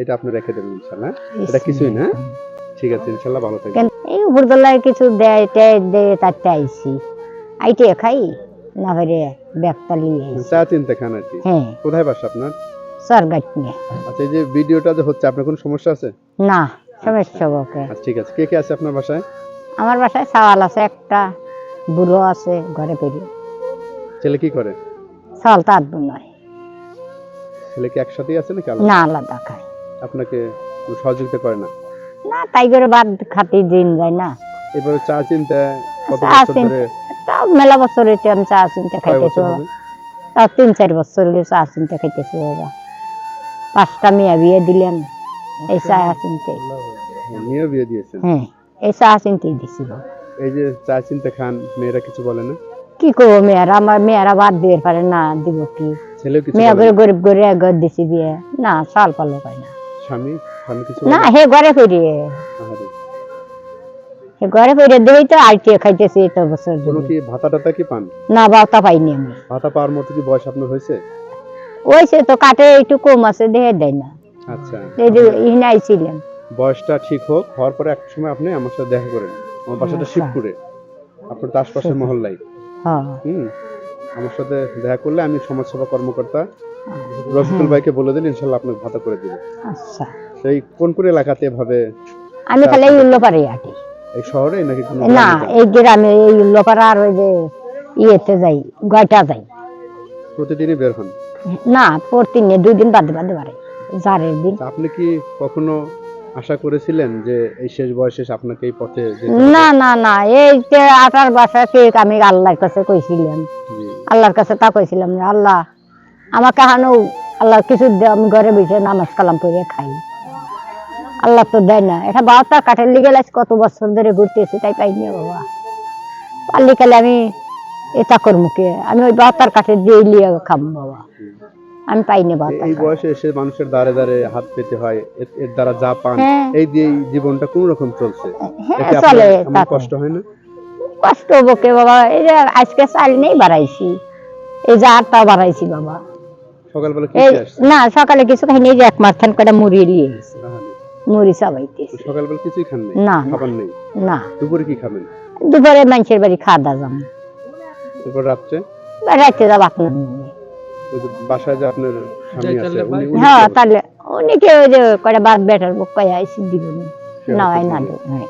এটা আপনি রেখে দেবেন ইনশাল্লাহ এটা কিছুই না। ঠিক আছে ইনশাল্লাহ ভালো থাকবেন। এই উপরতলায় কিছু দেয় টেয় দেয় তারটা আইসি আইটে খাই না ভরে ব্যাগটা নিয়ে চা চিনতে খান আর কি? হ্যাঁ। কোথায় বাসা আপনার? সরগাট নিয়ে। আচ্ছা এই যে ভিডিওটা যে হচ্ছে আপনার কোনো সমস্যা আছে? না সমস্যা বকে। আচ্ছা ঠিক আছে। কে কে আছে আপনার বাসায়? আমার বাসায় চাওয়াল আছে একটা বুড়ো আছে ঘরে পেরি। ছেলে কি করে? চাওয়াল তার নয়। ছেলে কি একসাথেই আছে নাকি আলাদা? না আলাদা খায়। আপনাকে সহযোগিতা করে না? না তাই করে বাদ খাতি দিন যায় না। এবারে চা চিনতে কত বছর ধরে? তাও মেলা বছর আমি চা চিনতে খাইতেছি তাও তিন চার বছর হলে চা চিনতে খাইতেছি বাবা। পাঁচটা মেয়ে বিয়ে দিলেন এই চা চিনতে মেয়েও বিয়ে দিয়েছেন? হ্যাঁ এই চা চিনতেই দিছি এই যে চা চিনতে খান মেয়েরা কিছু বলে না? কি করব মেয়েরা? আমার মেয়েরা বাদ দিয়ে পারে না দিব কি? মেয়ে গরিব করে ঘর দিছি বিয়ে। না চাল পালো পায় না। স্বামী স্বামী কিছু না হে ঘরে হে ঘরে দেই তো খাইতেছি এত বছর কোনো কি ভাতা টাতা কি পান? না বাউতা পাইনি আমি। ভাতা পাওয়ার মতো কি বয়স আপনার হয়েছে? সে তো কাটে একটু কম আছে দেহে দেয় না। আচ্ছা। এই যে ছিলেন বয়সটা ঠিক হোক হওয়ার পরে এক সময় আপনি আমার সাথে দেখা করেন। আমার বাসাটা আচ্ছা। শিবপুরে আপনার তো আশপাশের মহল্লাই। হ্যাঁ। হুম। আমার সাথে দেখা করলে আমি সমাজসেবা কর্মকর্তা রফিকুল ভাইকে বলে দিন ইনশাল্লাহ আপনাকে ভাতা করে দেবে। আচ্ছা। সেই কোন কোন এলাকাতে এভাবে আমি খালি এই হাঁটি এই শহরে নাকি কোনো না এই গ্রামে এই উল্লোপাড়া আর ওই যে ইয়েতে যাই গয়টা যাই। প্রতিদিনই বের হন? না প্রতিদিন দুই দিন বাদে বাদে বাড়ে জারের দিন। আপনি কি কখনো আশা করেছিলেন যে এই শেষ বয়সে আপনাকে এই পথে না না না এই যে আটার বাসা আমি আল্লাহর কাছে কইছিলাম। আল্লাহর কাছে তা কইছিলাম যে আল্লাহ আমাকে হানো আল্লাহ কিছু আমি ঘরে বসে নামাজ কালাম করে খাই। আল্লাহ তো দেয় না। এটা বারোটা কাঠের লিগে লাইছে কত বছর ধরে ঘুরতেছি তাই পাইনি বাবা। পারলি কালে আমি এটা করব কে? আমি ওই বারোটার কাঠের দিয়ে লিয়ে খাম বাবা। আমি পাইনি বারোটার এই বয়সে এসে মানুষের দাঁড়ে দাঁড়ে হাত পেতে হয় এর- দ্বারা যা পান হ্যাঁ। এই দিয়ে জীবনটা কোন রকম চলছে। হ্যাঁ চলে আপনার কষ্ট হয় না? কষ্ট বকে বাবা? এই যে আজকে চাল নেই বাড়াইছি। এই যে আটটা বাড়াইছি বাবা। সকালবেলা কি না সকালে কিছু খাইনি এক মাথান করে মুড়ি নিয়ে গেছি। মুড়ি চাবাইতেছি সকালবেলা কিছুই খান নাই? না। খাবার নেই? না। দুপুরে কি খাবেন? দুপুরে মানুষের বাড়ি খাওয়া দাওয়া যাম এরপর রাত্রে? রাখতে যাব আপনার ওই যে বাসায় যে আপনার স্বামী আছে উনি উনি হ্যাঁ কি? তাহলে অনেকে ওই যে কয়টা বাদ বেটার বুক কয়ে আইসি দিব না। সে না হয় না হ্যাঁ।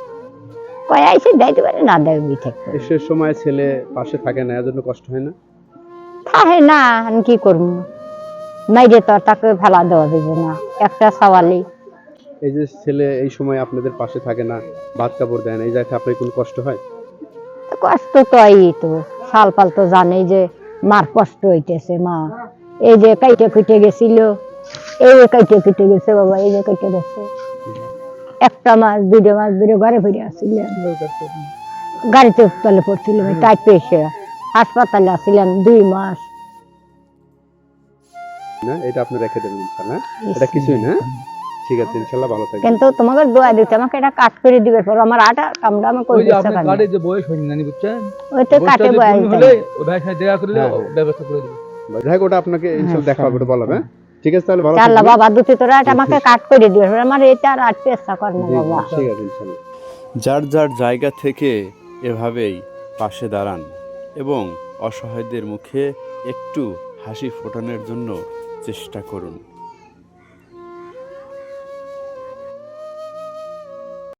কয়ে আইসি দাইতে পারে না দেয় বই থাকতে এই সময় ছেলে পাশে থাকে না এর জন্য কষ্ট হয় না? থাকে না আমি কি করব? মাইরে তো তাকে ফেলা দেওয়া যাবে না। একটা সওয়ালি এই যে ছেলে এই সময় আপনাদের পাশে থাকে না ভাত কাপড় দেয় না এই জায়গায় আপনার কোনো কষ্ট হয়? কষ্ট তো এই তো সাল পাল তো জানেই যে মার কষ্ট হইতেছে মা। এই যে কাইটে কুটে গেছিল এই যে কাইটে কুটে গেছে বাবা এই যে কাইটে গেছে। একটা মাস দুটো মাস ধরে ঘরে ফিরে আসছিলেন গাড়িতে তলে পড়ছিল তাই পেয়েছে হাসপাতালে আসছিলেন দুই মাস। না? এটা আপনি রেখে দেবেন ইনশাল্লাহ এটা কিছুই না ঠিক আছে ইনশাল্লাহ ভালো থাকবেন। কিন্তু তোমাকে দোয়া দিতে আমাকে এটা কাট করে দিবে পর আমার আটা কামড়া আমি করতে আপনার পারি যে বয়স হয়নি নানি বুঝছেন? ওই তো কাটে যদি বয়া হলে হবে। ওই ভাইয়ের সাথে দেখা করলে হ্যাঁ, হ্যাঁ। ব্যবস্থা করে দেবে। যাই ওটা আপনাকে ইনশাল্লাহ দেখা হবে হ্যাঁ? ঠিক আছে তাহলে ভালো আল্লাহ বাবা দুটি তোরা এটা আমাকে কাট করে দিবে আমার এটা আর আট পেশা কর না বাবা। ঠিক আছে ইনশাল্লাহ। যার যার জায়গা থেকে এভাবেই পাশে দাঁড়ান এবং অসহায়দের মুখে একটু হাসি ফোটানোর জন্য চেষ্টা করুন।